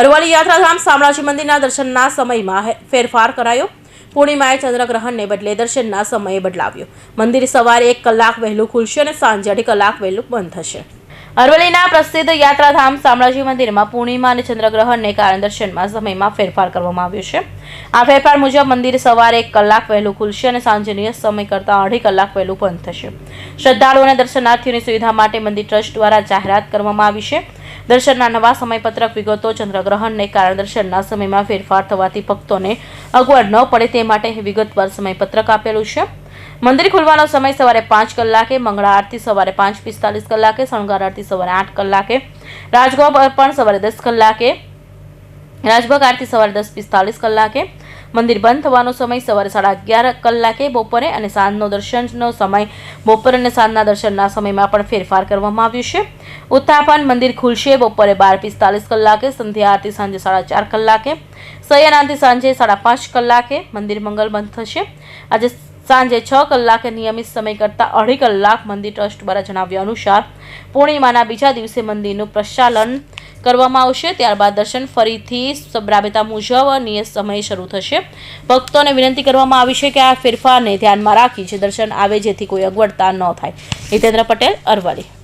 અરવલ્લી યાત્રાધામ શામળાજી મંદિરના દર્શનના સમયમાં ફેરફાર કરાયો. પૂર્ણિમાએ ચંદ્રગ્રહણને બદલે દર્શનના સમયે બદલાવ્યો. મંદિર સવારે એક કલાક વહેલું ખુલશે અને સાંજે અઢી કલાક વહેલું બંધ થશે. અરવલ્લીના પ્રસિદ્ધ યાત્રાધામ શામળાજી મંદિરમાં પૂર્ણિમા અને ચંદ્રગ્રહણને કારણે દર્શનમાં સમયમાં ફેરફાર કરવામાં આવ્યો છે. આ ફેરફાર મુજબ મંદિર સવારે એક કલાક વહેલું ખુલશે અને સાંજે નિયત સમય કરતાં અઢી કલાક વહેલું બંધ થશે. શ્રદ્ધાળુઓને દર્શનાર્થીઓની સુવિધા માટે મંદિર ટ્રસ્ટ દ્વારા જાહેરાત કરવામાં આવી છે. દર્શનના નવા સમયપત્રક વિગતો ચંદ્રગ્રહણને કારણે દર્શનના સમયમાં ફેરફાર થવાથી ભક્તોને અગવડ ન પડે તે માટે વિગતવાર સમયપત્રક આપેલું છે. મંદિર ખુલવાનો સમય સવારે પાંચ કલાકે, મંગળા આરતી સવારે પાંચ પિસ્તાલીસ કલાકે, શણગાર આરતી સવારે આઠ કલાકે, રાજગોપ અર્પણ સવારે દસ કલાકે, રાજભોગ આરતી સવારે દસ પિસ્તાલીસ કલાકે મંદિર બંધ થવાનો સમય સવારે સાડા અગિયાર કલાકે બપોરે અને સાંજનો દર્શનનો સમય બપોર અને સાંજના દર્શનના સમયમાં પણ ફેરફાર કરવામાં આવ્યું છે. ઉત્થાપન મંદિર ખુલશે બપોરે બાર પિસ્તાલીસ કલાકે, સંધ્યા આરતી સાંજે સાડા ચાર કલાકે, શયન આરતી સાંજે સાડા પાંચ કલાકે, મંદિર મંગલ બંધ થશે. આજે સાંજે છ કલાકે નિયમિત સમય કરતાં અઢી કલાક મંદિર ટ્રસ્ટ દ્વારા જણાવ્યા અનુસાર પૂર્ણિમાના બીજા દિવસે મંદિરનું પ્રચાલન કરવામાં આવશે. ત્યારબાદ દર્શન ફરીથી રાબેતા મુજબ નિયત સમયે શરૂ થશે. ભક્તોને વિનંતી કરવામાં આવી છે કે આ ફેરફારને ધ્યાનમાં રાખી જે દર્શન આવે જેથી કોઈ અગવડતા ન થાય. હિતેન્દ્ર પટેલ, અરવલ્લી.